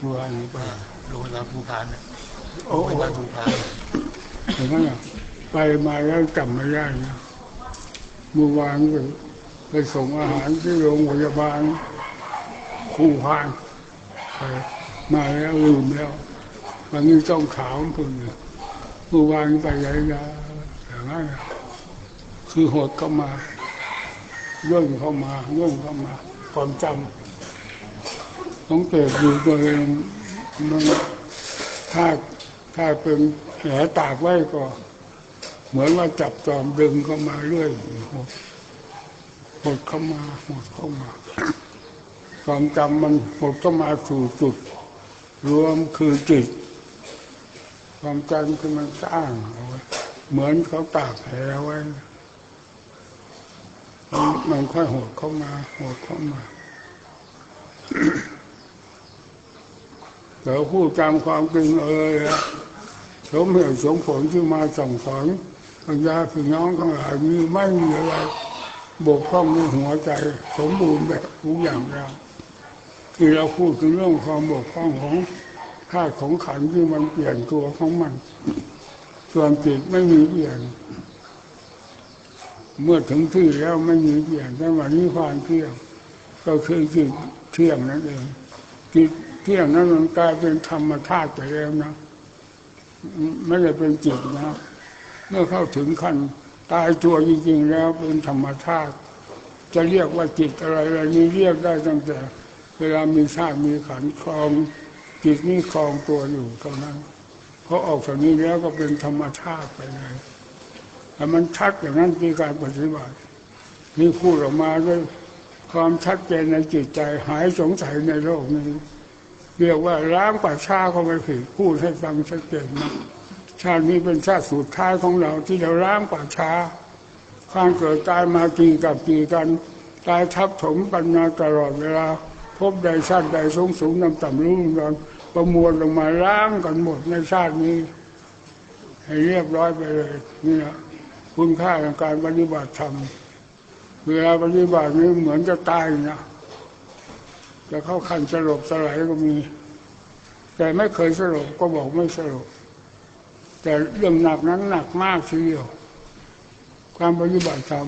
เมื่อวานนี้ไปโรงพยาบาลภูพานเนี่ยโอ้โรงพโหยาบาลภูพานเห็นไหมล่ะไปมาแล้วจำไม่ได้นะเมื่อวานไปไปส่งอาหารที่โรงพยาบาลคูพานไปมาแล้วลืมแล้ววันนี้ต้องขาวพุ่นเนี่ยเมื่อวานไปไหนนะอย่างนั้นน่ะคือหดเข้ามาย่นเข้ามาย่นเข้ามาความจำ ต้องเกิดอยู่ตัวเองมันถ้าถ้าเป็นแหตากไว้ก็ เหมือนว่าจับจอมดึงเข้ามาเรื่อยหดหดเข้ามาหดเข้ามาความจำมันหดเข้ามาสู่จุด รวมคือจิต ความจำคือมันสร้างเอาไว้เหมือนเขาตากแหไว้มันมันค่อยหดเข้ามาหดเข้ามา แต่พูดตามความจริงเอยอสมเหตุสมผลที่มาสั่งสอนปัญญาพี่น้องทั้งหลายมีไม่มีอะไรบกพร่องในหัวใจ สมบูรณ์แบบทุกอย่างแล้วคือเราพูดถึงเรื่องความบกพร่องของธาตุของขันที่มันเปลี่ยนตัวของมัน ส่วนจิตไม่มีเปลี่ยน เมื่อถึงที่แล้วไม่มีเปลี่ยนแต่วันนี้ความเที่ยงก็คือจิตเที่ยงนั่นเองจิต ที่ยงนั้นมันกลายเป็นธรรมธาตุไปแล้วนะไม่ได้เป็นจิตนะเมื่อเข้าถึงขั้นตายตัวจริงๆแล้วเป็นธรรมชาติจะเรียกว่าจิตอะไรอะไรนี้เรียกได้ตั้งแต่ เวลามีชาติมีขันธ์ครองจิตนี้ครองตัวอยู่เท่านั้นพอออกจากนี้แล้วก็เป็นธรรมชาติไปเลยแต่มันชัดอย่างนั้นที่การปฏิบัตินี่พูดออกมาด้วยความชัดเจนในจิตใจหายสงสัยในโลกนี้ เรียกว่าล้างป่าช้าก็ไม่ผิดพูดให้ฟังชัดเจนนะชาตินี้เป็นชาติสุดท้ายของเราที่เราล้างป่าช้าการเกิดตายมากี่กับกี่กันตายทับถมกันมาตลอดเวลา พบใดชาติใดสูงสูงต่ำต่ำรุ่งรอนประมวลลงมาล้างกันหมดในชาตินี้ ให้เรียบร้อยไปเลยนี่นะคุณค่าของการปฏิบัติธรรมเวลาปฏิบัตินี้เหมือนจะตายนะ จะเข้าขั้นสลบสลายก็มี แต่ไม่เคยสลบก็บอกไม่สลบแต่เรื่องหนักนั้นหนักมากทีเดียว ความปฏิบัติธรรม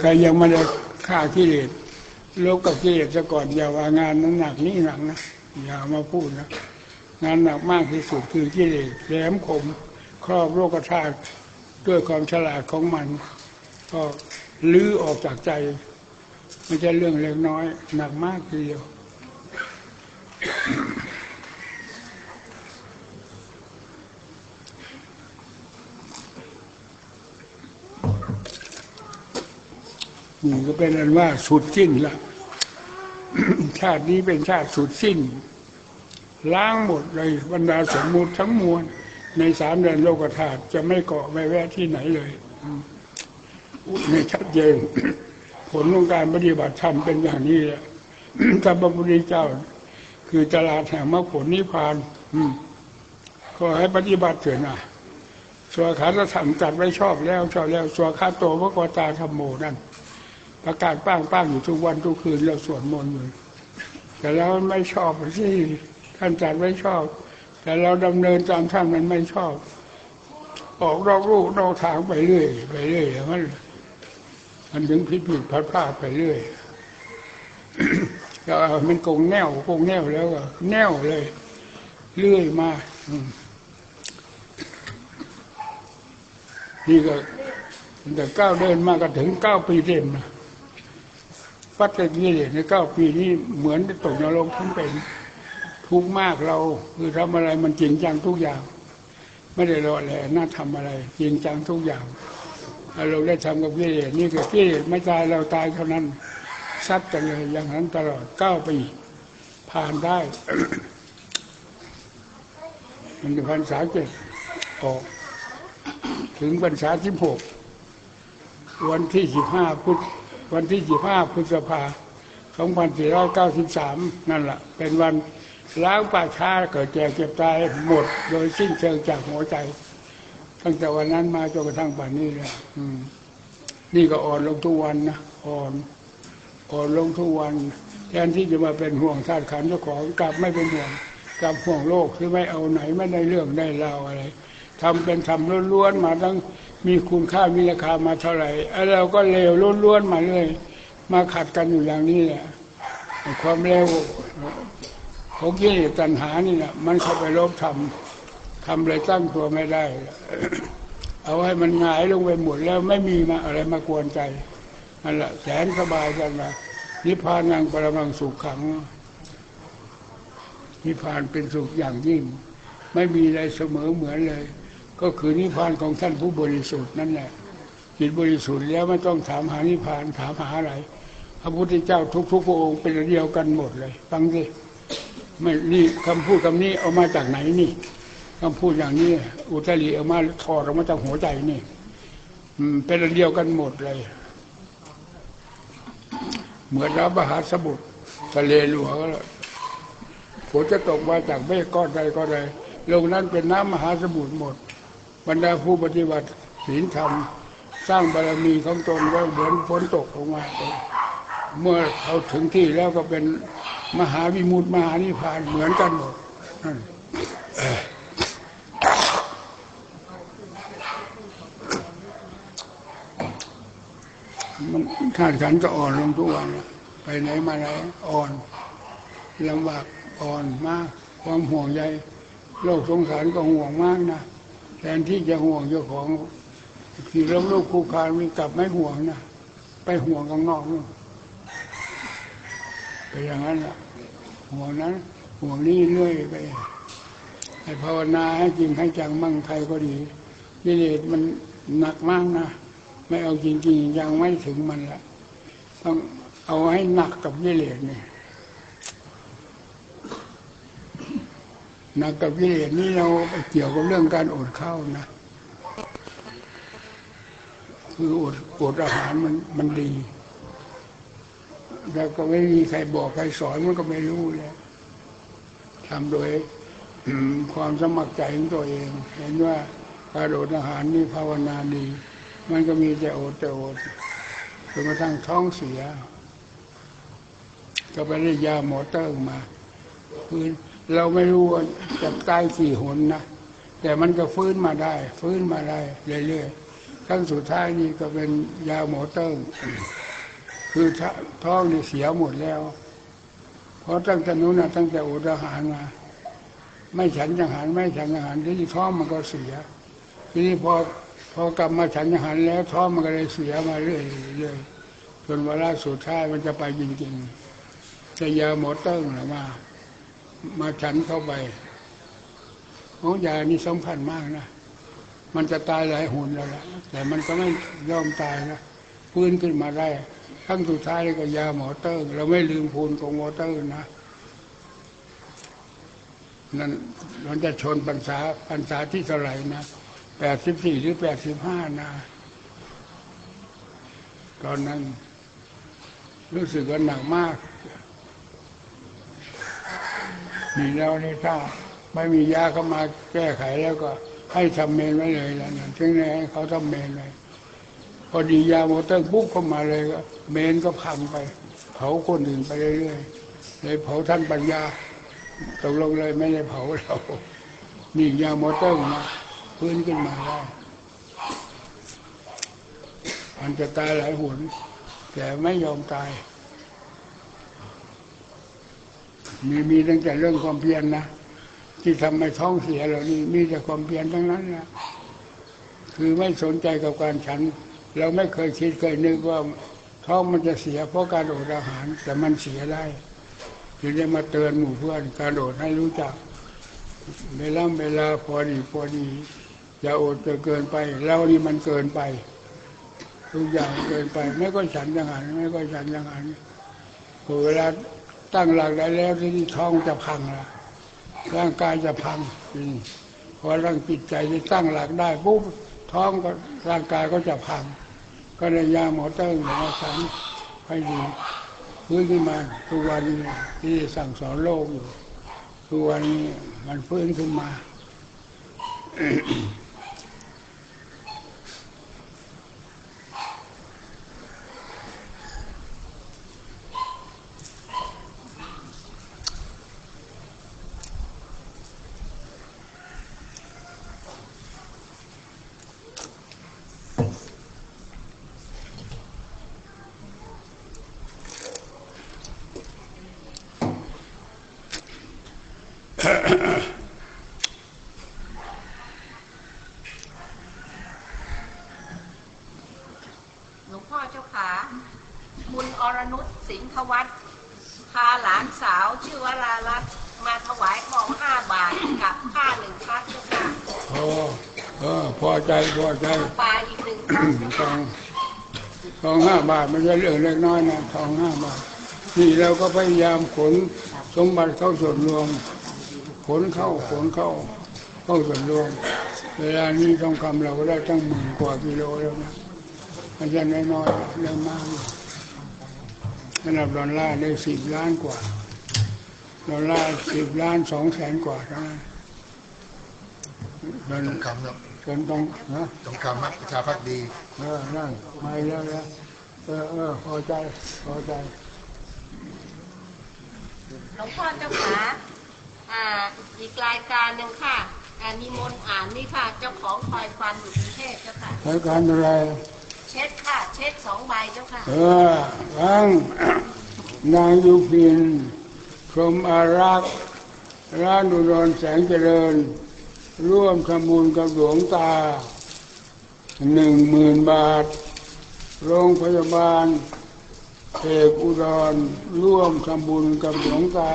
ใครยังไม่ได้ฆ่ากิเลสลบกับกิเลสซะก่อนอย่าวางานนั้นหนักนี่หนักนะอย่ามาพูดนะ งานหนักมากที่สุดคือกิเลสแหลมคมครอบโลกธาตุด้วยความฉลาดของมัน ก็ลื้อออกจากใจไม่ใช่เรื่องเล็กน้อย หนักมากทีเดียวนี่ก็เป็นอันว่าสุดสิ้นละชาตินี้เป็นชาติสุดสิ้น ล้างหมดเลยบรรดาสมมุติทั้งมวลในสามเดือนโลกธาตุจะไม่เกาะไม่แวะที่ไหนเลยอืมไม่ชัดเจนผลของการปฏิบัติธรรมเป็นอย่างนี้แหละธรรมพุทธเจ้า คือตลาดแห่งมรรคผลนิพพานอืมก็ให้ปฏิบัติเถิดนะสวขาธรรมจัดไว้ชอบแล้วชอบแล้วสวขาโตพระกตาธรรมโมนั่นประกาศป้างป้างอยู่ทุกวันทุกคืนเราสวดมนต์อยู่แต่เราไม่ชอบที่ ท่านจัดไม่ชอบ แต่เราดำเนินตามท่านมันไม่ชอบ ออกนอกรูนอกทางไปเรื่อยไปเรื่อยอย่างนั้นมันถึงผิดผิดพลาดพลาดไปเรื่อยก็มันคงแนวคงแนวแล้วก็แนวเลย เรื่อยมาอืนี่ก็แต่ก้าวเดินมาก็ถึงเก้าปีเต็มนะฟัดแต่กิเลสในเก้าปีนี้เหมือนตกนรกทั้งเป็น ทุกข์มากเราคือทำอะไรมันจริงจังทุกอย่าง ไม่ได้รอแหละน่าทำอะไร จริงจังทุกอย่างเราได้ทำกับกิเลสนี่คือกิเลสไม่ตายเราตายเท่านั้นซัดกันเลยอย่างนั้นตลอดเก้าปีผ่านได้มันพันษาเจ็ดออก ถึงพรรษาสิบหกวันที่สิบห้าพุธวันที่สิบห้าพฤษภาสองพันสี่ร้อยเก้าสิบสามนั่นแหละเป็นวัน ล้างป่าช้าเกิดแก่เจ็บตายหมด โดยสิ้นเชิงจากหัวใจ ตั้งแต่วันนั้นมาจนกระทั่งป่านนี้เลยนี่ก็อ่อนลงทุกวันนะอ่อน อ่อนลงทุกวัน แทนที่จะมาเป็นห่วงธาตุขันธ์เจ้าของกลับไม่เป็นห่วงกลับห่วงโลกที่ไม่เอาไหนไม่ได้เรื่องได้เล่าวอะไรทำเป็นทำล้วนๆมาตั้งมีคุณค่ามีราคามาเท่าไหร่ไอ้เราก็เลวล้วนๆมาเลย มาขัดกันอยู่อย่างนี้แหละความเลว ของกิเลสตัณหานี่แหละมันเข้าไปลบทำทำเลยตั้งตัวไม่ได้ เอาให้มันหงายลงไปหมดแล้วไม่มีมาอะไรมากวนใจนั่นแหละแสนสบายกันนะนิพพานังปรมังสุขขัง นิพพานเป็นสุขอย่างยิ่ง ไม่มีอะไรเสมอเหมือนเลย ก็คือนิพพานของท่านผู้บริสุทธิ์นั่นแหละจิตบริสุทธิ์แล้วไม่ต้องถามหานิพพานถามหาอะไร พระพุทธเจ้าทุกๆพระองค์เป็นเดียวกันหมดเลยฟังสิ ไม่นี่คำพูดคำนี้เอามาจากไหนนี่คำพูดอย่างนี้ อุตริเอามาถอดออกมาจากหัวใจนี่เป็นเดียวกันหมดเลย เหมือนน้ำมหาสมุทรทะเลหลวงฝนจะตกมาจากเมฆก้อนใดก็ใดลงนั้นเป็นน้ำมหาสมุทรหมด บรรดาผู้ปฏิบัติศีลธรรม สร้างบารมีของตนไว้เหมือนฝนตกลงมาเมื่อเขาถึงที่แล้วก็เป็น มหาวิมุตติมหานิพพานเหมือนกันหมดนั่นมันธาตุขันก็อ่อนลงทุกวัน ไปไหนมาไหนอ่อนลำบากอ่อนมาก ความห่วงใยโลกสงสารก็ห่วงมากนะแทนที่จะห่วงเจ้าของที่ล้มลูกคู่คานมีกลับไม่ห่วงนะไปห่วงข้างนอกนู่น ไปอย่างนั้นหละห่วงนั้นห่วงนี้เรื่อยไปให้ภาวนาให้จริงให้จังมั่งใครก็ดีกิเลสมันหนักมากนะไม่เอาจริงๆยังไม่ถึงมันละต้องเอาให้หนักกับกิเลสเนี่ยหนักกับกิเลสนี่เราเกี่ยวกับเรื่องการอดข้าวนะคืออดอดอาหารมันมันดี แล้วก็ไม่มีใครบอกใครสอนมันก็ไม่รู้เลยทำโดยความสมัครใจของตัวเอง เห็นว่าการอดอาหารนี่ภาวนาดี มันก็มีแต่อดแต่อดจนกระทั่งท้องเสีย ก็ไปได้ยาหมอเติ้งมาฟื้นเราไม่รู้ว่าจะตายกี่หนนะแต่มันก็ฟื้นมาได้ ฟื้นมาได้เรื่อยๆครั้งสุดท้ายนี่ก็เป็นยาหมอเติ้ง คือท้องนี่เสียหมดแล้ว เพราะตั้งแต่นู้นนะตั้งแต่อดอาหารมา ไม่ฉันอาหารไม่ฉันอาหารที่ท้องมันก็เสีย ทีนี้พอพอกลับมาฉันอาหารแล้วท้องมันก็เลยเสียมาเรื่อยๆเรื่อยจนเวลาสุดท้ายมันจะไปจริงๆแต่ยาหมอเติ้งนะมา มาฉันเข้าไปของยานี่สำคัญมากนะ มันจะตายหลายหุ่นแล้วละแต่มันก็ไม่ยอมตายนะ ฟื้นขึ้นมาได้ครั้งสุดท้ายก็ยาหมอเติ้งเราไม่ลืมพูนของหมอเติ้งนะนั่นมันจะชนปัญษาปัญษาที่เท่าไหร่นะแปดสิบสี่หรือแปดสิบห้านะ ตอนนั้น รู้สึกว่าหนักมากมีแล้วนี่ถ้าไม่มียาเข้ามาแก้ไขแล้วก็ให้ทำเมนไว้เลยแล้วนะถึงไหนให้เขาทำเมนเลย พอดียาโมเตอร์ปุ๊บเข้ามาเลยก็เมนก็พังไป เผาคนอื่นไปเรื่อยๆเลยเผาท่านปัญญาตกลงเลยไม่ได้เผาเรานี่ยาโมเตอร์มาพื้นขึ้นมาได้มันจะตายหลายหนแต่ไม่ยอมตาย มีมีตั้งแต่เรื่องความเพียรนะที่ทำให้ท้องเสียเหล่านี้มีแต่ความเพียรทั้งนั้นนะคือไม่สนใจกับการฉัน เราไม่เคยคิดเคยนึกว่าท้องมันจะเสียเพราะการอดอาหาร แต่มันเสียได้จึงได้มาเตือนหมู่เพื่อนการอดให้รู้จักเวลาเวลาพอดีพอดี อย่าอดจนเกินไปเรานี่มันเกินไป ทุกอย่างเกินไป ไม่ก็ฉันอย่างนั้นไม่ก็ฉันอย่างนั้นพอเวลาตั้งหลักได้แล้วที่นี่ท้องจะพังละร่างกายจะพังอืพอร่างจิตใจที่ตั้งหลักได้ปุ๊บท้องก็ร่างกายก็จะพัง ก็เลยยาหมอเติ้งหมอสันให้ดีพื้นขึ้นมาทุกวันที่สั่งสอนโลกอยู่คคือวันนี้มันฟื้นขึ้นมา หลวงพ่อเจ้าขาคุณอรนุชสิงห์วัฒน์พาหลานสาวชื่อวรารัตน์มาถวายของห้าบาทกับผ้าหนึ่งพัดเจ้าค่ะ โอ้เออ พอใจพอใจปลาอีกหนึ่งพัดเจ้าทอค่ะงทองห้าบาทไม่ใช่เรื่องเล็กน้อยนะทองห้าบาทนี่เราก็พยายามขนสมบัติเข้าส่วนรวม ขนเข้าขนเข้าเข้าส่วนรวม เวลานี้ทองคำเราก็ได้ตั้งหมื่นกว่ากิโลแล้วนะไม่ใช่น้อยๆได้มากสำหรับดอลลาร์ได้สิบล้านกว่าดอลลาร์สิบล้านสองแสนกว่าเท่านั้นมันต้องคำครั บจนต้องนะต้องคำนะประชาพักดีเออนั่งไม่แล้วแล้วเออเออพอใจพอใจหลวงพ่อเจ้าขาอ่าอีกรายการหนึ่งค่ะอ่านิมนต์อ่านนี่ค่ะ เจ้าของคอยฟันอยู่กรุงเทพเจ้าค่ะรายการอะไร เช็ดค่ะ เช็ดสองใบเจ้าค่ะ เออฟังนางยุพินพรหมอารักษ์ร้านอุดรแสงเจริญ ร่วมทำบุญกับหลวงตาหนึ่งหมื่นบาท โรงพยาบาลเอกอุดรร่วมทำบุญกับหลวงตา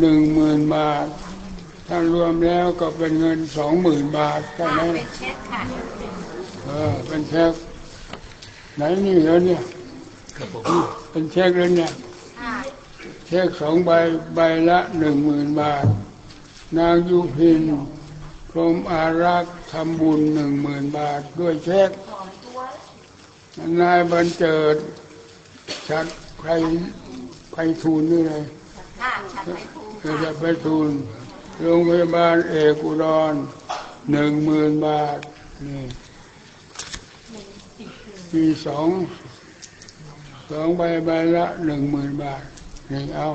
หนึ่งหมื่นบาท ถ้ารวมแล้วก็เป็นเงินสองหมื่นบาทใช่ค่ะไหมเป็นเช็ดค่ะเออเป็นเช็คไหนนี่เหรอเนี่ยครับผมเป็นเช็คเลยเนี่ยค่ะเช็คสองใบใบละหนึ่งหมื่นบาท นางยุพินพรหมอารักษ์ทำบุญหนึ่งหมื่นบาทด้วยเช็คสองตัวนายบรรเจิด ชัดไพไพฑูรย์นี่เลยค่ะฉันไปภูมิเกิดค่ะจากไพฑูรย์โรงพยาบาลเอกอุดรหนึ่งหมื่นบาท นี่มีสองสองใบใบละหนึ่งหมื่นบาท นี่เอา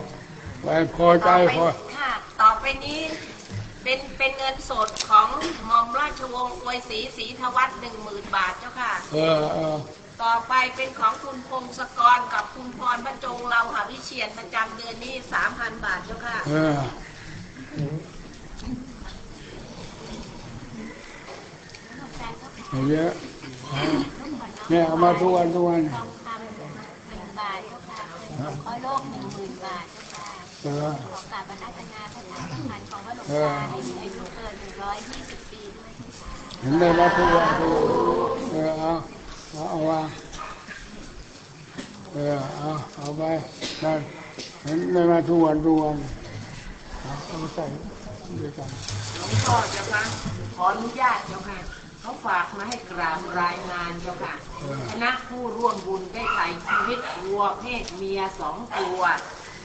ไปพอใจต่อไปพอค่ะต่อ ไปนี้เป็นเป็นเงินสดของหม่อมราชวงศ์อวยศรีศรีธวัฒน์หนึ่งหมื่นบาทเจ้าค่ะ เออเออต่อไปเป็นของคุณพงศกรกับคุณพรบรรจงเราหาวิเชียนประจำเดือนนี้สามพันบาทเจ้าค่ะ เออเยอะเนี่ยเอามาทุกวันทุกวันทองคำหนึ่งบาทเจ้าค่ะขอโลกหนึ่งหมื่นบาท เจ้าค่ะเอขอกาบบรรณานาพระราชทานของพระหลวงตาให้มีอายุเกินหนึ่งร้อยยี่สิบปีด้วยเห็นได้รับทุกวันทุกวันเออเอาเอาเอาวาเออเอาเอาไปนั่นเห็นได้มาทุกวันทุกวันเอาใส่ด้วยกันหลวงพ่อเจ้าค่ะขออนุญาตเจ้าค่ะเขาฝากมาให้กราบรายงานเจ้าค่ะคณะผู้ร่วมบุญได้ไถ่ชีวิตวัวเพศเมียสองตัว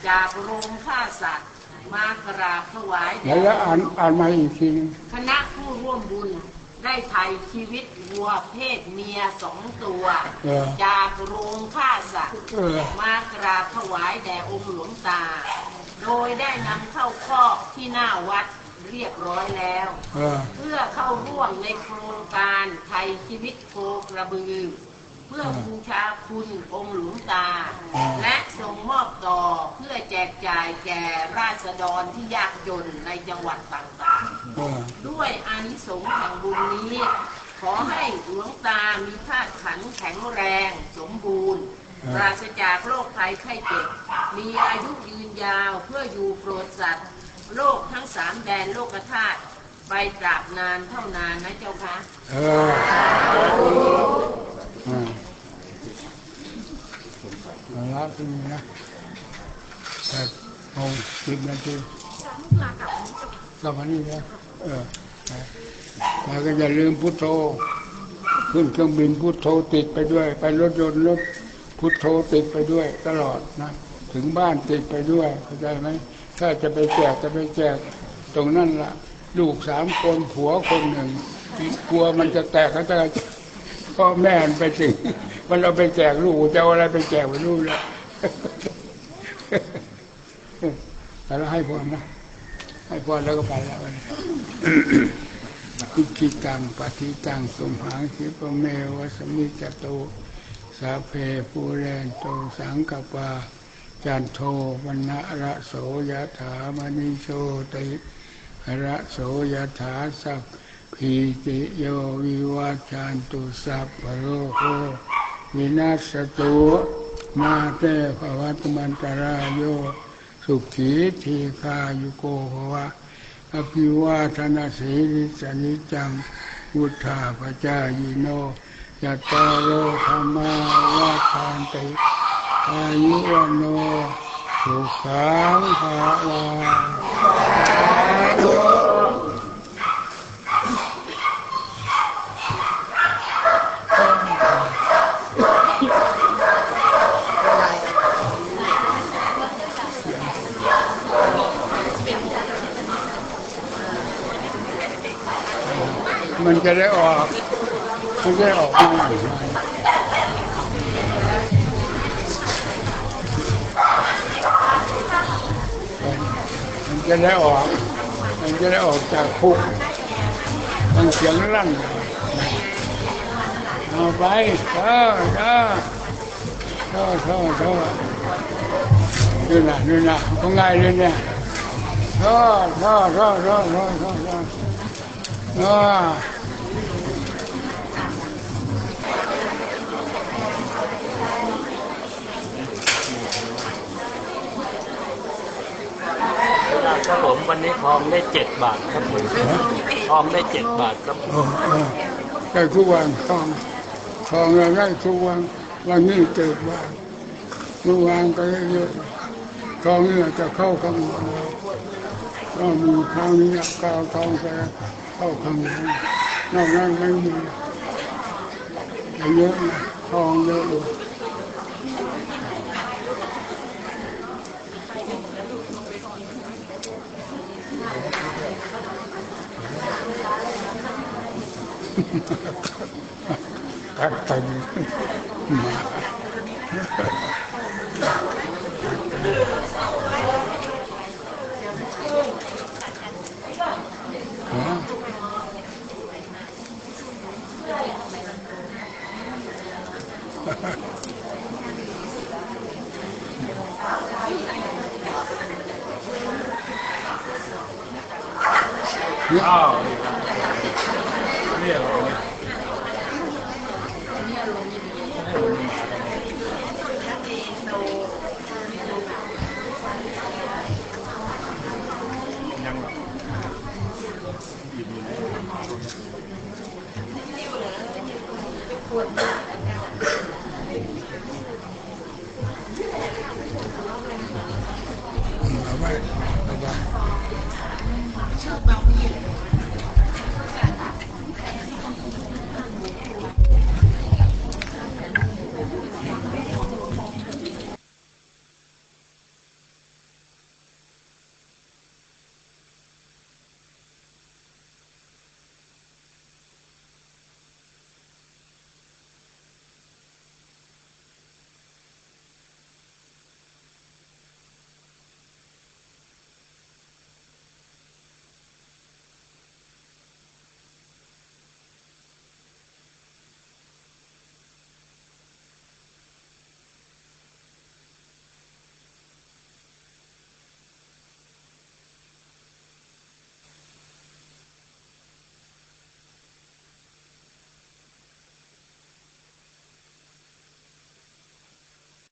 จากโรงฆ่าสัตว์ มากราบถวายเดี๋ยวแด่แล้วอ่านอ่านมาอีกทีนึงคณะผู้ร่วมบุญได้ไถ่ชีวิตวัวเพศเมียสองตัว เออ จากโรงฆ่าสัตว์ เออ มากราบถวายแด่องค์หลวงตา โดยได้นำเข้าคอกที่หน้าวัดเรียบร้อยแล้ว เออ เพื่อเข้าร่วมในโครงการไทยชีวิตโคกระบือ เพื่อบูชาคุณองค์หลวงตาอืมและส่งมอบต่อเพื่อแจกจ่ายแก่ราษฎรที่ยากจนในจังหวัดต่างเออๆด้วยอานิสงส์แห่งบุญนี้ ขอให้หลวงตามีธาตุขันธ์แข็งแรงสมบูรณ์ปราศจากโรคภัยไข้เจ็บ มีอายุยืนยาวเพื่ออยู่โปรดสัตว์ โลกทั้งสามแดนโลกธาตุไปตราบนานเท่านานนะเจ้าคะ เออเออ เอาละทีนี้นะแปดโมงสิบนาทีกลับมานี่นะเออแล้วก็อย่าลืมพุทโธ ขึ้นเครื่องบินพุทโธติดไปด้วย ไปรถยนต์รถพุทโธติดไปด้วย ตลอดนะถึงบ้านติดไปด้วยเข้าใจไหมถ้าจะไปแจกจะไปแจกตรงนั้นละลูกสามคนผัวคนหนึ่ง กลัวมันจะแตกก็จะ พ่อแม่มันไปถึง มันเอาไปแจกลูกจะเอาอะไรไปแจกไปลูกและแต่เราให้พรนะให้พรแล้วก็ไปแล้ววันนี้อิจิตังปฏิตังสมหังคิปเมวะสมิจจโต สาเพปูเรนโตสังกปาจันโทวันนะระโสยถามณิโชติระโสยถาสัพ พีติโยวิวัชชันตุสัพพโรโควินาศตุมาเตภวัตมันตรายโยสุขีทีคายุโกภวะอภิวาทนาสีริสนิจังวุธาปจายโนยัตตาโอธรรมาวาทานติอายุวันโนสุขังภาลา มันจะได้ออกมันจะได้ออกมามันจะได้ออก มันจะได้ออกจากคุกมันเสียงลั่นเอาไปเออเออเออเออเออนี่นะนี่นะตรงไงเลยเนี่ยเออเออเออเออเออเออเออ อ่าครับผมวันนี้ทองได้เจ็ดบาทครับผมทองได้เจ็ดบาทครับผมได้ทุกวันทองทองเราได้ทุกวัน วันนี้เกิดวันเมื่อวานก็เยอะทองนี่จะเข้าข้างบนก็มีคราวนี้ก็เอาทองไปเข้าข้างบนนอกนั้นไม่มีเยอะนะทองเยอะเนี่ย อ้าวนี่ครับเรียก